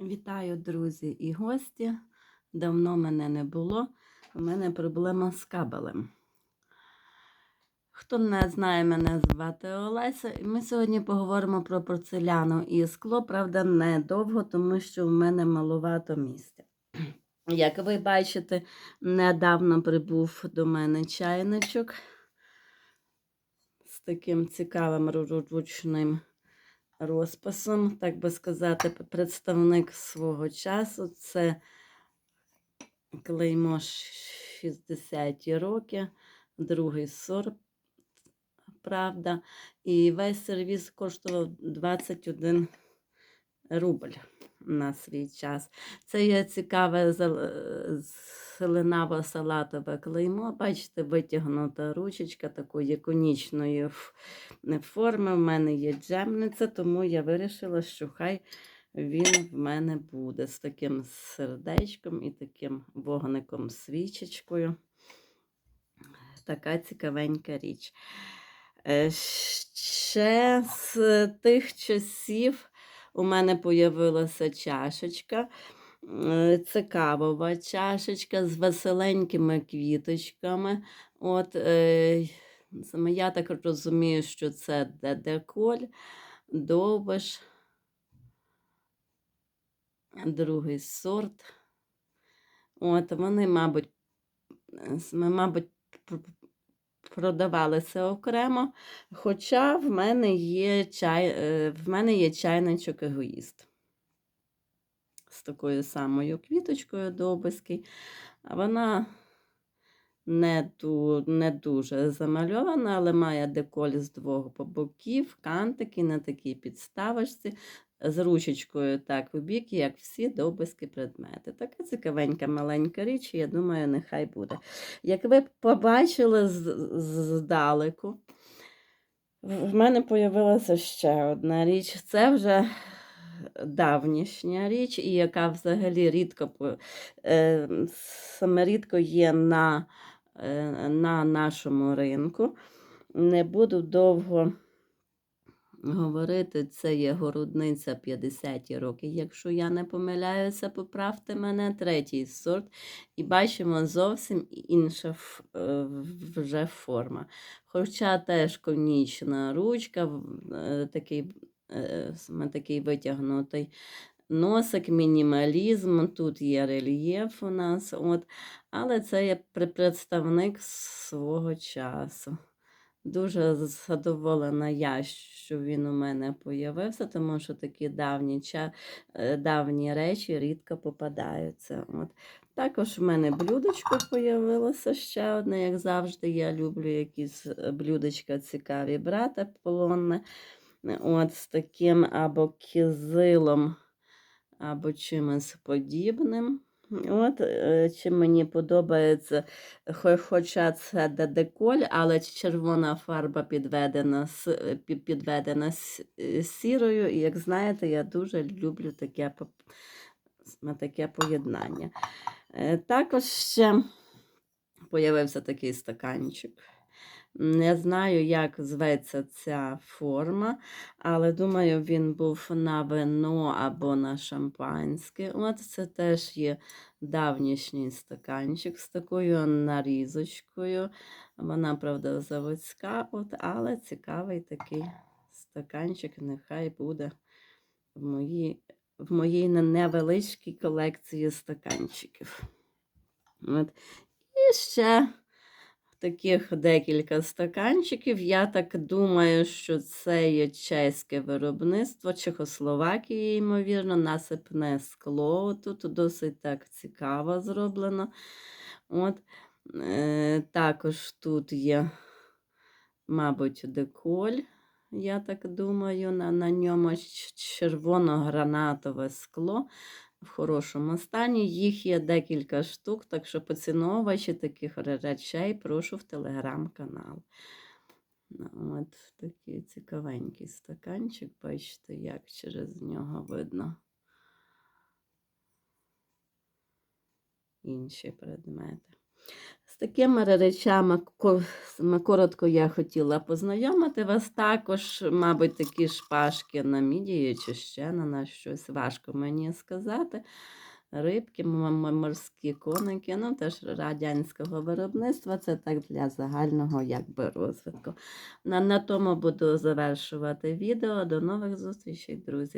Вітаю, друзі і гості. Давно мене не було. У мене проблема з кабелем. Хто не знає, мене звати Олеся, і ми сьогодні поговоримо про порцеляну і скло, правда, недовго, тому що в мене маловато місця. Як ви бачите, недавно прибув до мене чайничок з таким цікавим ру- ручним розписом, так би сказати, представник свого часу. Це клеймо 60-ті роки, другий сорт, правда. І весь сервіс коштував 21 рубль на свій час. Це є цікаве зеленаво салатове клеймо. Бачите, витягнута ручечка такої конічної форми. В мене є джемниця, тому я вирішила, що хай він в мене буде з таким сердечком і таким вогником свічечкою. Така цікавенька річ. Е, Ще з тих часів у мене появилася чашечка. Е, Це кавова чашечка з веселенькими квіточками. От, е, я так розумію, що це дедеколь, довбиш, другий сорт. От, вони, мабуть, мабуть, пр- продавалися окремо. Хоча в мене є чай, е, в мене є чайничок егоїст з такою самою квіточкою до обиски. вона не, ду, не дуже замальована, але має деколь з двох боків, кантики на такій підставочці. З ручечкою так у бік, як всі довбиські предмети. Така цікавенька маленька річ, я думаю, нехай буде. Як ви побачили здалеку, в мене з'явилася ще одна річ. Це вже давнішня річ, і яка взагалі рідко е, саме рідко є на, на нашому ринку. Не буду довго говорити, це є городниця 50 роки. Якщо я не помиляюся, поправте мене, третій сорт. І бачимо зовсім інша е, вже форма. Хоча теж конічна ручка, е, такий, е, такий витягнутий носик, мінімалізм, тут є рельєф у нас, от, але це є представник свого часу. Дуже задоволена я, що він у мене появився, тому що такі давні, е, давні речі рідко попадаються. От. Також в мене блюдечко появилося ще одне, як завжди. Я люблю якісь е, блюдечка цікаві брати полонне. От з таким або кизилом, або чимось подібним. От, е, чим мені подобається, хоча це дедеколь, але червона фарба підведена, е, підведена е, сірою. І як знаєте, я дуже люблю таке, таке поєднання. Також ще появився такий стаканчик. Не знаю, як зветься ця форма, але думаю, він був на вино або на шампанське. От це теж є давнішній стаканчик з такою нарізочкою. Вона, правда, заводська, от, але цікавий такий стаканчик, нехай буде в моїй, в моїй невеличкій колекції стаканчиків. От. І ще таких декілька стаканчиків. Я так думаю, що це є чеське виробництво Чехословакії, ймовірно, насипне скло. Тут досить так цікаво зроблено. От. Е, також тут є, мабуть, деколь. Я так думаю, на, на ньому червоно-гранатове скло в хорошому стані. Їх є декілька штук, так що поціновувачі таких речей прошу в телеграм-канал. Ну, От такий цікавенький стаканчик, бачите, як через нього видно інші предмети. Такими речами коротко я хотіла познайомити вас. Також, мабуть, такі шпажки на мідії чи ще на нас щось важко мені сказати. Рибки, морські коники, ну теж радянського виробництва, це так для загального якби розвитку. На, на тому буду завершувати відео. До нових зустрічей, друзі.